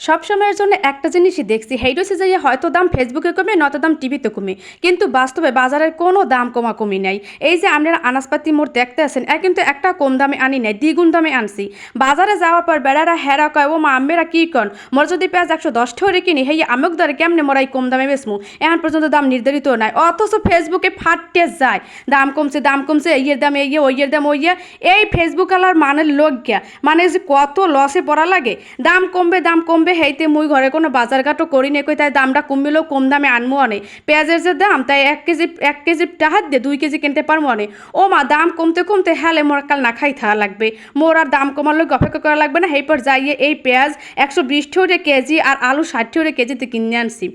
সব সময়ের জন্য একটা জিনিসই দেখছি হেইডোসে যে হয়তো দাম ফেসবুকে কমে নত দাম টিভিতে কমে। কিন্তু বাস্তবে বাজারের কোনো দাম কমাকমি নাই। এই যে আপনারা আনাজপাতি মোট দেখতে আছেন, এ কিন্তু একটা কম দামে আনি নাই, দ্বিগুণ দামে আনছি। বাজারে যাওয়ার পর বেড়ারা হেরা কয় ও মা আম্মেরা কী কন? মোর যদি পেঁয়াজ একশো দশ ঠরে কিনি, হেই আমক দরে কেমনে মোরাই কম দামে বেসমু এখন পর্যন্ত দাম নির্ধারিত নাই। অথচ ফেসবুকে ফাটতে যায়। দাম কমছে দাম কমছে এইয়ের দাম এই ওইয়ের দাম ওইয়ে। এই ফেসবুক আলার মানের লোক গিয়া মানে যে কত লসে পড়া লাগে। দাম কমবে দাম কমবে হেইতে মুই ঘরে কোনো বাজার ঘাটও করি নে কই তাই দামটা কমবেলেও কম দামে আনব অনে। পেঁয়াজের যে দাম, তাই এক কেজি এক কেজি টাহাত দিয়ে দুই কেজি কিনতে পারব অনে। ও মা, দাম কমতে কমতে হ্যালে মোর কাল না খাই থাকা লাগবে। মোর আর দাম কমার লোক অপেক্ষা করা লাগবে না হেই পর যাইয়ে এই পেঁয়াজ একশো বিশ কেজি আর আলু ষাট কেজিতে কিনে আনছি।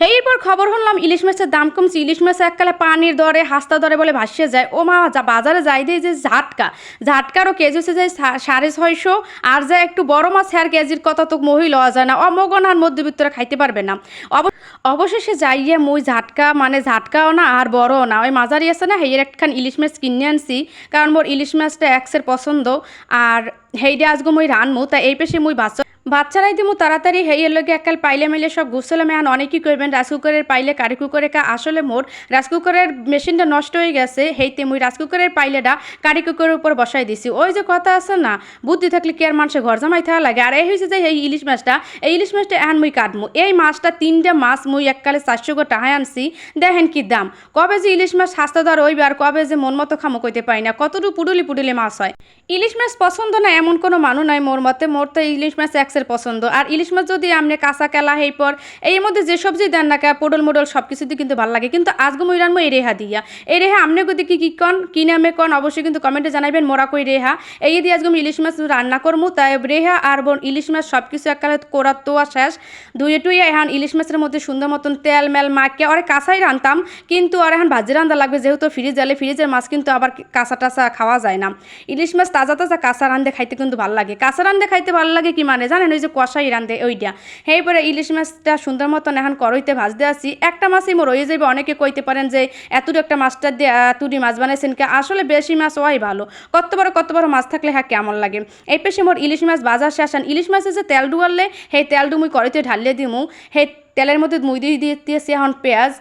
এরপর খবর শুনলাম ইলিশ মাছের দাম কমছে। ইলিশ মাছ এককালে পানির দরে, হাস্তা দরে বলে ভাসিয়ে যায়। ও মা বাজারে যাই দেয় যে ঝাটকা। ঝাটকারও কেজি হচ্ছে যায় সাড়ে ছয়শো। আর যা একটু বড় মাছ হ্যার কেজির কথা তো মহি লওয়া যায় না। অমগনার মধ্যবিত্তরা খাইতে পারবে না। অব- অবশেষে যাইয়ে মুই ঝাটকা মানে ঝাটকাও না, আর বড়ও না। ওই মাঝারি আছে না হেয়ের একখান ইলিশ মাছ কিনে আনছি, কারণ মোর ইলিশ মাছটা এক্সের পছন্দ। আর হেইডে আজগো মুই রানমু তা এই পেশে মুই বাচ্চা বাচ্চারাই দিমু তাড়াতাড়ি হেইয়ের লগে একাল পাইলে মেলে সব গুছলাম এখন অনেকেই করবেন রাইস কুকারের পাইলে কারি কুকারে কা আসলে মোর রাইস কুকারের মেশিনটা নষ্ট হয়ে গেছে, হেইতে মুই রাইস কুকারের পাইলেটা কারি কুকারের উপর বসাই দিছি। ওই যে কথা আছে না, বুদ্ধি থাকলে কি আর মানুষের ঘর জামাই থাকা লাগে? আর এই হয়েছে যে এই ইলিশ মাছটা, এই ইলিশ মাছটা এখন মুই কাটমু। এই মাছটা তিনটা মাছ মুই এককালে চারশো গো টাহায় আনছি, দেখেন কি দাম। কবে যে ইলিশ মাছ স্বাস্থ্য ধর ওইবে আর কবে যে মন মতো খামো কইতে পাই না, কতটুকু পুডুলি পুডুলি মাছ হয়। ইলিশ মাছ পছন্দ না এমন কোনো মানুষ নাই মোর মতে, মোর তো ইলিশ মাছ এক্সের পছন্দ। আর ইলিশ মাছ যদি আমনে কাঁচা কেলা হেই পর এর মধ্যে যে সবজি দেন না কা পোডল মোডল সব কিছু দিয়ে কিন্তু ভালো লাগে। কিন্তু আজকে মই রানবো এই রেহা দিয়া। এই রেহা আমনে গদি কি কি কন, কি নামে কন, অবশ্যই কিন্তু কমেন্টে জানাবেন মোরা কই রেহা। এই দিয়ে আজকে ইলিশ মাছ রান্না করব তাই রেহা আর বোন ইলিশ মাছ সব কিছু এককালে করার তোয়া শেষ। ধুয়ে টুয়ে এখন ইলিশ মাছের মধ্যে সুন্দর মতন তেল, মেল, মাখিয়ে ওরে কাঁচাই রানতাম কিন্তু আর এখন ভাজি রান্দা লাগবে। যেহেতু ফ্রিজ জালে ফ্রিজের মাছ কিন্তু আবার কাঁচা টাচা খাওয়া যায় না। ইলিশ মাছ তাজা তাজা কাঁচা রান্ধে খাইতে কিন্তু ভালো লাগে। কাঁচা রান্ধে খাইতে ভালো লাগে কি মানে জানেন? ওই যে কষাই রান্ধে ওইটা সেই পরে ইলিশ মাছটা সুন্দর মতন এখন করইতে ভাজতে আসি একটা মাছই মোর রয়ে যাবে অনেকে কইতে পারেন যে, এতটুকু একটা মাছটা দিয়ে এতটি মাছ বানাইছেন কে? আসলে বেশি মাছ ওয়াই ভালো। কত বড় কত বড় মাছ থাকলে হ্যাঁ কেমন লাগে। এই পেশে মোর ইলিশ মাছ বাজার শেষ আন ইলিশ মাছে যে তেল ডুয়ালে সেই তেল ডুমুই করইতে ঢালিয়ে দিমু। সেই তেলের মধ্যে মুই দিয়ে দিয়েছি এখন পেঁয়াজ।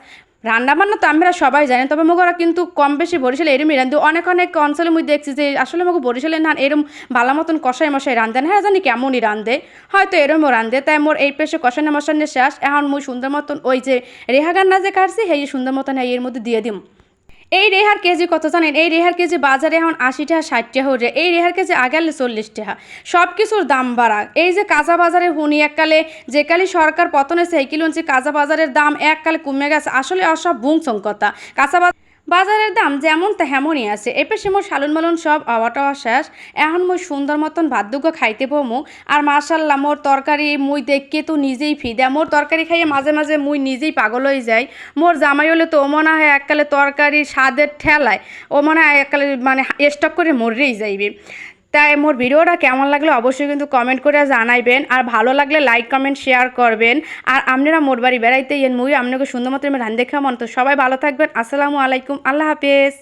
রান্না বান্না তো আমরা সবাই জানি, তবে মোগরা কিন্তু কম বেশি বরিশালে এরমই রান্ধি অনেক অনেক অঞ্চলের মধ্যে দেখছি যে আসলে মোকে বরিশালে না এরম ভালো মতন কষাই মশাই রান্ধেন হ্যাঁ জানি কেমনই রান্ধে হয়তো এরমও রান্ধে তাই মোর এই পেশে কষানো মশানের শেষ এখন মুই সুন্দর মতন ওই যে রেহাগান না যে কাটছি সেই সুন্দর মতন এর মধ্যে দিয়ে দিম। এই রেহার কেজি কত জানেন? এই রেহার কেজি বাজারে এখন আশি টাকা ষাট টাকা হয়ে এই রেহার কেজি আগালে চল্লিশ টাকা সব কিছুর দাম বাড়া। এই যে কাঁচা বাজারে হুনি এককালে, যে কালে সরকার পতনে সাইকেল হচ্ছে কাঁচা বাজারের দাম এককালে কমে গেছে। আসলে অসব বুং সংকতা কাঁচা বাজার বাজারের দাম যেমন তেমনই আছে। এপে সে মোর সালুন মালুন সব আওয়া শেষ। এখন মই সুন্দর মতন ভাতদুগ্গ খাইতে বমু। আর মাশাল্লাহ, মোর তরকারি মুই দেখকে তো নিজেই ফি দেয় মোর তরকারি খাইয়ে মাঝে মাঝে মুই নিজেই পাগল হয়ে যাই। মোর জামাই হলে তো মনে হয় এককালে তরকারি স্বাদের ঠেলায়। ও মনে হয় এককালে মানে স্টক করে মরেই যাইবে। তাই মোর ভিডিওটা কেমন লাগল অবশ্যই কিন্তু কমেন্ট করে জানাইবেন। আর ভালো লাগলে লাইক কমেন্ট শেয়ার করবেন। আর আপনারা মোর বাড়ি বেড়াইতে এন মুই, আপনাকে সুন্দর মতো রান দেখা মন তো সবাই ভালো থাকবেন। আসসালামু আলাইকুম। আল্লাহ হাফেজ।